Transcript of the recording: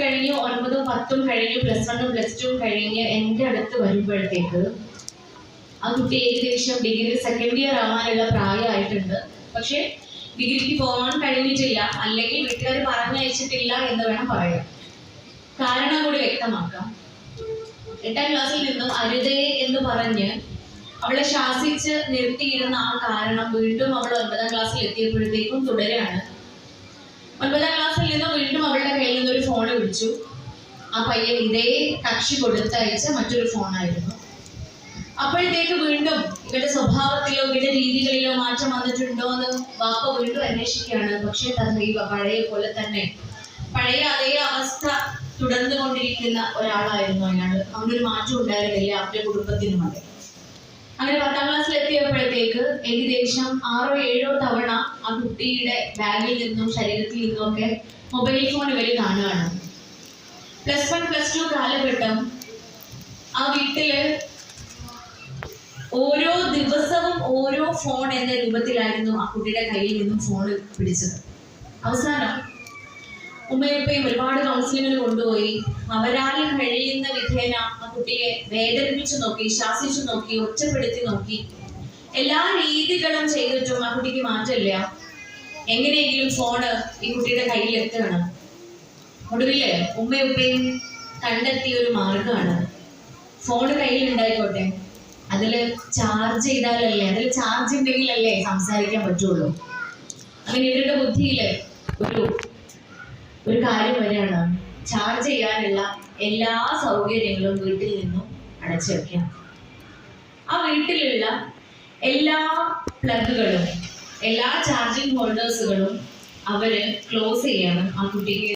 കഴിഞ്ഞു ഒൻപതും പത്തും കഴിഞ്ഞു പ്ലസ് വണ്ണും പ്ലസ് ടുവും കഴിഞ്ഞ് എന്റെ അടുത്ത് വരുമ്പോഴത്തേക്ക് ആ കുട്ടി ഏകദേശം ഡിഗ്രി സെക്കൻഡ് ഇയർ ആവാനുള്ള പ്രായമായിട്ടുണ്ട്. പക്ഷേ ഡിഗ്രിക്ക് പോകാൻ കഴിഞ്ഞിട്ടില്ല അല്ലെങ്കിൽ വീട്ടുകാർ പറഞ്ഞയച്ചിട്ടില്ല എന്ന് വേണം പറയാം കാരണം കൂടി വ്യക്തമാക്കാം. എട്ടാം ക്ലാസ്സിൽ നിന്നും അരുതേ എന്ന് പറഞ്ഞ് അവളെ ശാസിച്ച് നിർത്തിയിരുന്ന ആ കാരണം വീണ്ടും അവൾ ഒൻപതാം ക്ലാസ്സിൽ എത്തിയപ്പോഴത്തേക്കും തുടരാണ്. ഒൻപതാം ക്ലാസ്സിൽ നിന്നും വീണ്ടും അവളുടെ കയ്യിൽ നിന്ന് ഒരു ഫോൺ വിളിച്ചു. ആ പയ്യൻ ഇതേ കക്ഷി കൊടുത്തയച്ച മറ്റൊരു ഫോണായിരുന്നു. അപ്പോഴത്തേക്ക് വീണ്ടും ഇവരുടെ സ്വഭാവത്തിലോ ഇവരുടെ രീതികളിലോ മാറ്റം വന്നിട്ടുണ്ടോ എന്ന് വാപ്പ വീണ്ടും അന്വേഷിക്കുകയാണ്. പക്ഷേ തദ്വൈവ പഴയ പോലെ തന്നെ പഴയ അതേ അവസ്ഥ തുടർന്നു കൊണ്ടിരിക്കുന്ന ഒരാളായിരുന്നു അയാൾ. അവനൊരു മാറ്റം ഉണ്ടായിരുന്നില്ല അവരുടെ കുടുംബത്തിനും അതെ അങ്ങനെ പത്താം ക്ലാസ്സിൽ എത്തിയപ്പോഴത്തേക്ക് ഏകദേശം ആറോ ഏഴോ തവണ ആ കുട്ടിയുടെ ബാഗിൽ നിന്നും ശരീരത്തിൽ നിന്നും ഒക്കെ മൊബൈൽ ഫോൺ ഇവർ കാണുകയാണ്. പ്ലസ് വൺ പ്ലസ് ടു കാലഘട്ടം ആ വീട്ടിൽ ഓരോ ദിവസവും ഓരോ ഫോൺ എന്ന രൂപത്തിലായിരുന്നു ആ കുട്ടിയുടെ കയ്യിൽ നിന്നും ഫോൺ പിടിച്ചത്. അവസാനം ഉമ്മയപ്പയും ഒരുപാട് കൗൺസിലിങ്ങിന് കൊണ്ടുപോയി. അവരാൽ കഴിയുന്ന വിധേന ആ കുട്ടിയെ വേദനിപ്പിച്ചു നോക്കി ശാസിച്ചു നോക്കി ഒറ്റപ്പെടുത്തി നോക്കി. എല്ലാ രീതികളും ചെയ്തിട്ടും ആ കുട്ടിക്ക് മാറ്റമില്ല. എങ്ങനെയെങ്കിലും ഫോണ് ഈ കുട്ടിയുടെ കയ്യിൽ എത്തുകയാണ്. ഒടുവിൽ ഉമ്മയുപ്പയും കണ്ടെത്തിയ ഒരു മാർഗമാണ്. ഫോൺ കയ്യിൽ ഉണ്ടായിക്കോട്ടെ അതിൽ ചാർജ് ചെയ്താലല്ലേ അതിൽ ചാർജ് ഉണ്ടെങ്കിലല്ലേ സംസാരിക്കാൻ പറ്റുള്ളൂ. അങ്ങനെ ഇവരുടെ ബുദ്ധിയിൽ ഒരു ഒരു കാര്യം വരെയാണ് ചാർജ് ചെയ്യാനുള്ള എല്ലാ സൗകര്യങ്ങളും വീട്ടിൽ നിന്നും അടച്ചു വെക്കാം. ആ വീട്ടിലുള്ള എല്ലാ പ്ലഗുകളും എല്ലാ ചാർജിങ് ഹോൾഡേഴ്സുകളും അവർ ക്ലോസ് ചെയ്യണം. ആ കുട്ടിക്ക്